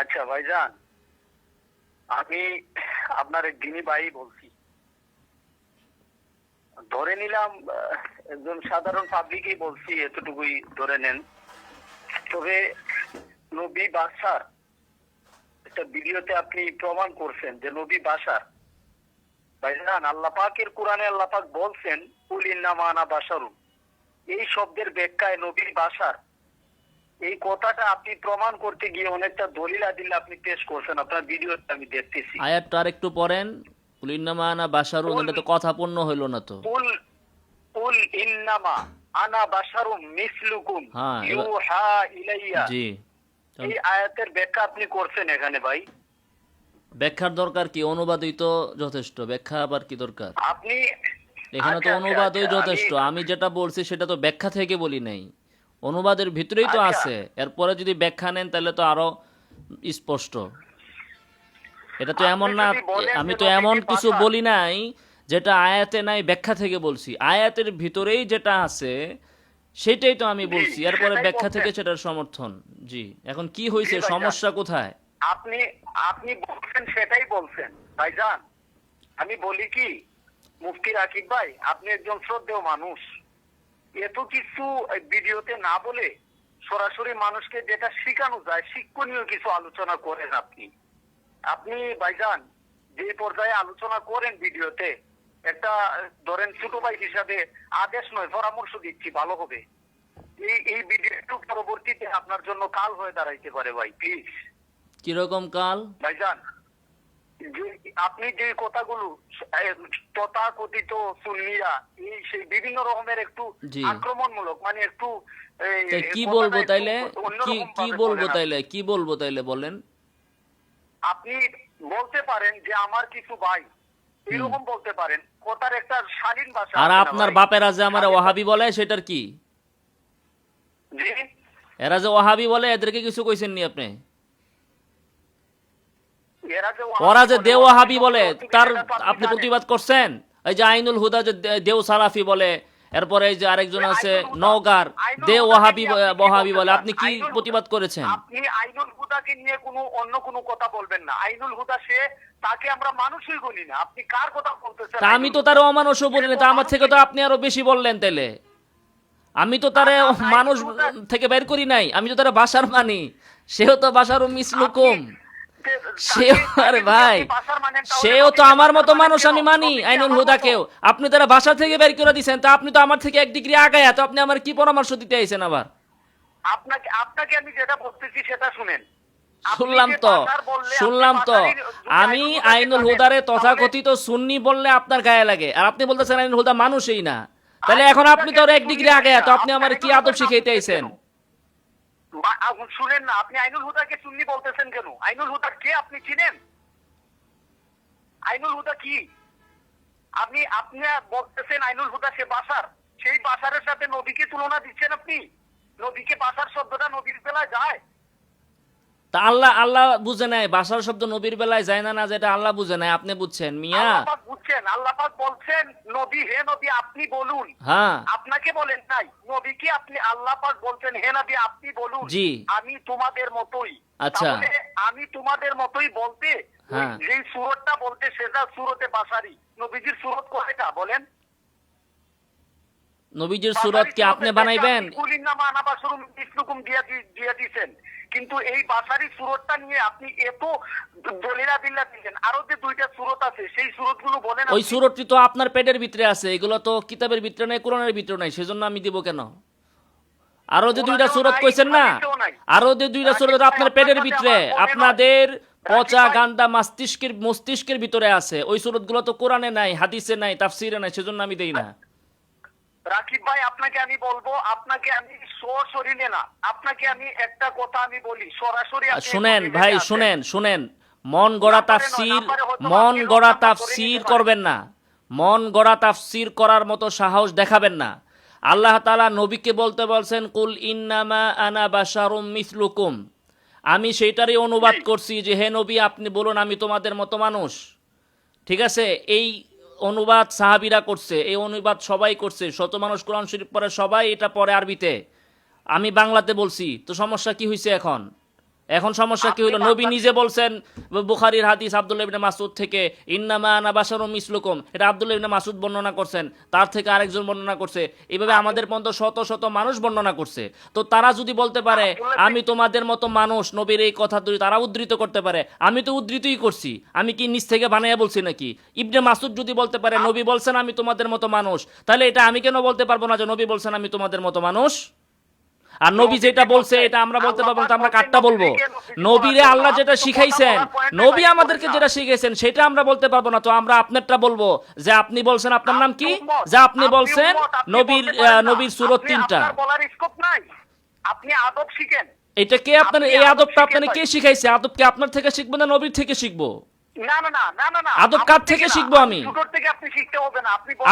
আচ্ছা ভাইজান। আমি আপনার দিনী ভাই বলছি। ধরে নিলাম একজন সাধারণ পাবলিকই বলছি, এতটুকুই ধরে নেন। তবে নবী বাসার একটা ভিডিওতে আপনি প্রমাণ করছেন যে নবী বাসার ভাইজান, আল্লাহ পাকের কোরআনে আল্লাহ পাক বলছেন উলিন্নামানা বাসারু এই শব্দের ব্যাখ্যায় নবী বাসার এই কথাটা আপনি প্রমাণ করতে গিয়ে অনেকটা দলিল আদিল আপনি পেশ করছেন। আপনার ভিডিওতে আমি দেখতেছি। আয়াতটা আর একটু পড়েন কুলিন্নামানা বাসারুন এটা তো কথা পূর্ণ হইল না তো। কুল কুল ইন্নামা আনা বাশারুম মিসলুকুম হ্যাঁ, ইউহা ইলাইয়া। জি। এই আয়াতের ব্যাখ্যা আপনি করছেন এখানে ভাই। ব্যাখ্যার দরকার কি? অনুবাদই তো যথেষ্ট। ব্যাখ্যা আবার কি দরকার? আপনি এখানে তো আচ্ছা, আচ্ছা, অনুবাদই আচ্ছা, যথেষ্ট। আমি যেটা বলছি সেটা তো ব্যাখ্যা থেকে বলি নাই। অনুবাদের ভিতরেই তো আচ্ছা। আছে। এরপরে যদি ব্যাখ্যা নেন তাহলে তো আরও স্পষ্ট। এটা তো এমন না আমি তো এমন কিছু বলি নাই যেটা আয়াতে নাই ব্যাখ্যা থেকে বলছি। আয়াতের ভিতরেই যেটা আছে সেটাই তো আমি বলছি। এরপরে ব্যাখ্যা থেকে সেটার সমর্থন। জি এখন কি হয়েছে সমস্যা কোথায়? আপনি আপনি বলছেন সেটাই বলছেন। ভাইজান আমি বলি কি মুফতি রাকিব ভাই আপনি একজন শ্রদ্ধেয় মানুষ। এত কিছু ভিডিওতে না বলে সরাসরি মানুষকে যেটা শেখানো যায় শিক্ষণীয় কিছু আলোচনা করেন আপনি। আপনি ভাইজান যে পর্যায়ে আলোচনা করেন ভিডিওতে একটা ধরেন ছোট ভাই হিসাবে আদেশ নয় পরামর্শ দিচ্ছি ভালো হবে। এই এই ভিডিওটু পরবর্তীতে আপনার জন্য কাল হয়ে দাঁড়াইতে পারে ভাই প্লিজ কীরকম কাল? ভাইজান আপনি যে কথাগুলো তথাকথিত সুন্নিরা এই সেই বিভিন্ন রকমের একটু আক্রমণমূলক মানে একটু কি বলব তাইলে? কি কি বলব তাইলে? কি বলব তাইলে বলেন? আপনি বলতে পারেন যে আমার কিছু ভাই এরকম বলতে পারেন কথার একটা শালীন ভাষা আর আপনার? বাপেরা যে আমার আমি- ওহাবি বলে সেটার কি? এরা যে ওহাবি বলে এদেরকে কিছু কইছেন নি আপনি? ওরা যে দেও ওহাবি বলে তার আপনি প্রতিবাদ করছেন? এই যে আইনুল হুদা যে দেও সালাফি বলে এরপরে এই যে আরেকজন আছে নওগার কি ওহাবি বলতে বলে আপনি কি প্রতিবাদ করেছেন? আপনি আইনুল হুদাকে নিয়ে কোনো অন্য কোনো কথা বলবেন না। আইনুল হুদা সে তাকে আমরা মানুষই বলি না। আপনি কার কথা বলতেছেন তা আমি তো তার হুদা? অমানুষও বলি না। তা আমার থেকে তো আপনি আরও বেশি বললেন তাইলে আমি তো তারে মানুষ থেকে বের করি নাই। আমি তো তারা বাসার মানি। সেও তো বাসারও মিসলুকুম সেও আরে ভাই তাহলে সেও তো আমার মতো মানুষ আমি মানি আইনুল হুদাকেও আপনি তারা বাসা থেকে বের করে তা আপনি তো আমার থেকে এক ডিগ্রি আগায় তো আপনি আমার কি পরামর্শ দিতে আইছেন আবার? আপনাকে আপনাকে আমি যেটা বলতেছি সেটা শুনেন। শুনলাম তো শুনলাম তো। আমি আইনুল হুদারে তথাকথিত সুন্নি বললে আপনার গায়ে লাগে। আর আপনি বলতেছেন আইনুল হুদা মানুষই না। তাহলে এখন আপনি তো এক ডিগ্রি আগে তো আপনি আমার কি আদব শিখাইতে আইছেন? শুনেন না আপনি আইনুল হুদাকে সুন্নি বলতেছেন কেন? আইনুল হুদা কে আপনি চিনেন? আইনুল হুদা কি? আপনি আপনি বলতেছেন আইনুল হুদা সে বাসার। সেই বাসারের সাথে নবীকে তুলনা দিচ্ছেন আপনি? নবীকে বাসার শব্দটা নবীর বেলায় যায়? তা আল্লাহ আল্লাহ বুঝে নাই বাসার শব্দ নবীর বেলায় যায় না না যেটা আল্লাহ বুঝে নাই আপনি বুঝছেন মিয়া? বুঝছেন আল্লাহ পাক বলছেন নবী হে নবী আপনি বলুন। হ্যাঁ। আপনাকে বলেন নাই নবীকে আপনি আল্লাহ পাক বলছেন হে নবী আপনি বলুন জি। আমি তোমাদের মতোই। আচ্ছা। আমি তোমাদের মতোই বলতে হ্যাঁ। যে সুরতটা বলতে সেটা সুরতে বাসারি। নবীজির সুরত কয়টা বলেন? নবীজির সুরত কি আপনি বানাইবেন? কুলিনামা আনাবাসরুম ইসলুকুম দিয়া দিয়া দিছেন। কিন্তু এই বাসারি সুরতটা নিয়ে আপনি এত দলিলা দিল্লা দিলেন। আরও যে দুইটা সুরত আছে সেই সুরতগুলো বলেন ওই সুরতটি তো আপনার পেটের ভিতরে আছে এগুলো তো কিতাবের ভিতরে নাই কোরআনের ভিতরে নাই সেজন্য আমি দিব কেন? আরও যে দুইটা সুরত কইছেন না আরও যে দুইটা সুরত আপনার পেটের ভিতরে আপনাদের পচা গান্দা মস্তিষ্কের মস্তিষ্কের ভিতরে আছে ওই সুরতগুলো তো কোরআনে নাই হাদিসে নাই তাফসিরে নাই সেজন্য আমি দেই না। রাকিব ভাই আপনাকে আমি বলব আপনাকে আমি সশরীরে না আপনাকে আমি একটা কথা আমি বলি সরাসরি শুনেন ভাই শুনেন শুনেন। মন গড়া তাফসির মন গড়া তাফসির করবেন না। মন গড়া তাফসির করার মতো সাহস দেখাবেন না। আল্লাহ তাআলা নবীকে বলতে বলছেন কুল ইন্নামা আনা বাশারুম মিসলুকুম। আমি সেইটারই অনুবাদ করছি যে হে নবী আপনি বলুন আমি তোমাদের মতো মানুষ। ঠিক আছে? এই অনুবাদ সাহাবিরা করছে, এই অনুবাদ সবাই করছে, শত মানুষ কোরআন শরীফ পরে সবাই এটা পরে আরবিতে। আমি বাংলাতে বলছি, তো সমস্যা কি হয়েছে এখন? এখন সমস্যা কি হলো নবী নিজে বলছেন বুখারীর হাদিস আব্দুল্লাহ ইবনে মাসুদ থেকে ইন্নামা আনা বাশারুম মিসলুকুম। এটা আব্দুল্লাহ ইবনে মাসুদ বর্ণনা করছেন তার থেকে আরেকজন বর্ণনা করছে। এইভাবে আমাদের পর্যন্ত শত শত মানুষ বর্ণনা করছে। তো তারা যদি বলতে পারে আমি তোমাদের মতো মানুষ নবীর এই কথা যদি তারা উদ্ধৃত করতে পারে আমি তো উদ্ধৃতই করছি। আমি কি নিজ থেকে বানাইয়া বলছি নাকি? ইবনে মাসুদ যদি বলতে পারে নবী বলছেন আমি তোমাদের মতো মানুষ তাহলে এটা আমি কেন বলতে পারব না যে নবী বলছেন আমি তোমাদের মতো মানুষ? আর নবী যেটা বলছে এটা আমরা বলতে পারব না তো আমরা কাটটা বলব। নবীরে আল্লাহ যেটা শিখাইছেন নবী আমাদেরকে যেটা শিখাইছেন সেটা আমরা বলতে পারব না। তো আমরা আপনারটা বলব যে আপনি বলছেন আপনার নাম কি? যে আপনি বলছেন নবীর নবীর সুরত তিনটা। আপনি আদব শিখেন। এটা কে আপনার এই আদবটা শিখে আপনার কে শিখাইছে? আদব কি আপনার থেকে শিখব না নবীর থেকে শিখব? আদব কার থেকে শিখব আমি?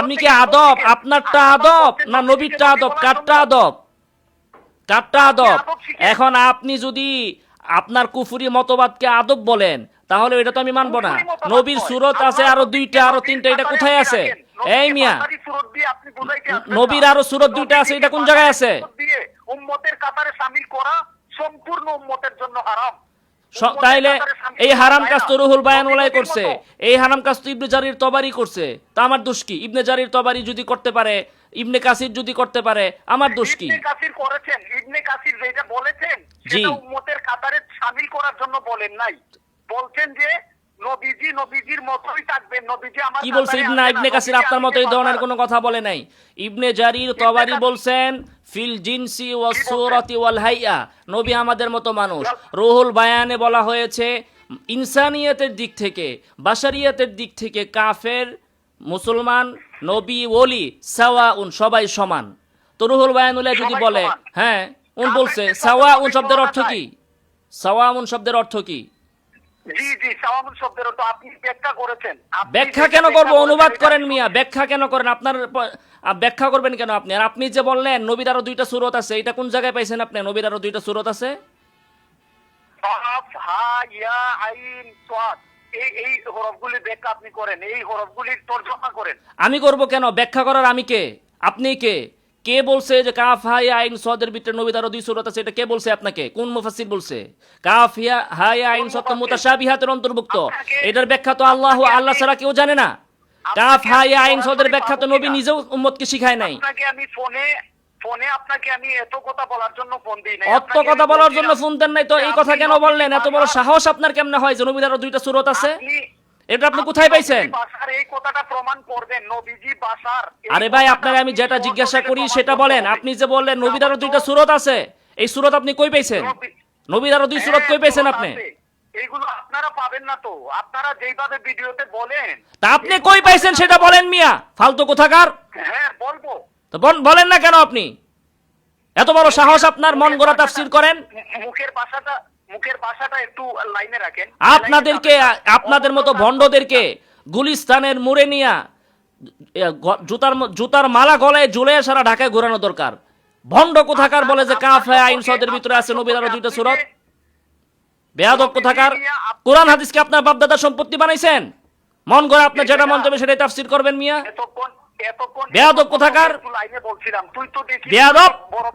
আপনি কি আদব? আপনারটা আদব না নবীরটা আদব? কারটা আদব? কারটা আদব। এখন আপনি যদি আপনার কুফুরি মতবাদকে আদব বলেন তাহলে এটা তো আমি মানবো না। নবীর সুরত আছে আরও দুইটা আরও তিনটা এটা কোথায় আছে? এই মিয়া। নবীর আরও সুরত দুইটা আছে, এটা কোন জায়গায় আছে? উম্মতের কাতারে শামিল করা সম্পূর্ণ উম্মতের জন্য হারাম। তাইলে এই হারাম কাজ তো রুহুল বায়ান ওলাই করছে। এই হারাম কাজ তো ইবনে জারির তবারি করছে। তা আমার দোষ কি? ইবনে জারির তবারি যদি করতে পারে ইবনে কাসির যদি করতে পারে আমার দোষ কি? ইবনে কাসির করেছেন। ইবনে কাসির যেটা বলেছেন সেটা উম্মতের কাতারে শামিল করার জন্য বলেন নাই। বলছেন যে নবীজি নবীজির মতোই থাকবেন। নবীজি আমার কি ইবনে ইবনে কাসির? আপনার মতো এই ধরনের কোনো কথা বলে নাই। ইবনে জারির তবারি বলছেন ফিল জিনসি সূরাতি ওয়াল হাইয়া। নবী আমাদের মতো মানুষ। রুহুল বায়ানে বলা হয়েছে ইনসানিয়াতের দিক থেকে বাশারিয়াতের দিক থেকে কাফের মুসলমান নবী ওলি সাওয়া উন সবাই সমান। তো রুহুল বায়ানুল্লাহ যদি বলে হ্যাঁ উন বলছে সাওয়া উন শব্দের অর্থ কি? সাওয়া উন শব্দের অর্থ কি? জি জি সাওয়ামুল শব্দের তো আপনি ব্যাখ্যা করেছেন। আপনি ব্যাখ্যা কেন করব? অনুবাদ করেন মিয়া ব্যাখ্যা কেন করেন? আপনার ব্যাখ্যা করবেন কেন আপনি? আর আপনি যে বললেন নবীর আরও দুইটা সুরত আছে এটা কোন জায়গায় পাইছেন আপনি? নবীর আরও দুইটা সুরত আছে? সাদ এই হরফগুলি ব্যাখ্যা আপনি করেন এই হরফগুলির তর্জমা করেন। আমি করব কেন? ব্যাখ্যা করার আমি কে? আপনি কে? কে বলছে যে কাফ হাই আইন সদের ভিতরে নবীর আরও দুই সুরত আছে এটা কে বলছে আপনাকে? কোন মুফাসসির বলছে? কাফ হিয়া হাই আইন মুফাসসির? মুতাশাবিহাতের অন্তর্ভুক্ত। এটার ব্যাখ্যা তো আল্লাহ আল্লাহ ছাড়া কেউ জানে না। কাফ হাই আইন সদের ব্যাখ্যা তো নবী? নিজেও উম্মতকে শিখায় নাই। আপনাকে আমি ফোনে ফোনে আপনাকে আমি এত কথা বলার জন্য ফোন দিই নাই। অত কথা বলার জন্য ফোন দেন নাই তো এই কথা কেন বললেন? এত বড় সাহস আপনার কেমনে হয়? যে নবীর দুইটা সুরত আছে। এটা আপনি কোথায় পাইছেন? এই কথাটা প্রমাণ করবেন নবীজি এই আরে ভাই আমি যেটা জিজ্ঞাসা করি সেটা বলেন। আপনি যে বললেন আমার দুইটা সুরত আছে। এই সুরত আপনি কই পাইছেন? নবী- নবীর আরও দুই সুরত হ্যাঁ, কই পাইছেন আপনি? এইগুলো আপনারা পাবেন না তো। আপনারা যেইভাবে ভিডিওতে বলেন তা আপনি কই পাইছেন সেটা বলেন মিয়া। ফালতু কোথাকার? হ্যাঁ বলব। তো বল- বলেন না কেন আপনি? এত বড় সাহস আপনার মন গড়া তাফসির করেন? মুখের ভাষাটা মুখের ভাষাটা একটু লাইনে রাখেন। আপনাদেরকে আপনাদের মতো ভণ্ডদেরকে গুলিস্তানের মুড়ে নিয়া জুতার জুতার মালা গলায় ঝুলে সারা ঢাকায় ঘোরানো দরকার। ভণ্ড কোথাকার বলে যে কাফ হ্যাঁ আইন সদের ভিতরে আছে নবীর আরও দুইটা সুরত? বেয়াদব কোথাকার? কোরআন হাদিসকে আপনার বাপদাদার সম্পত্তি বানাইছেন? মন করে আপনার যেটা মন চাবে সেটাই তাফসির করবেন মিয়া। বেয়াদব কোথাকার? লাইনে বলছিলাম তুই তো দেখি বেয়াদব? বড়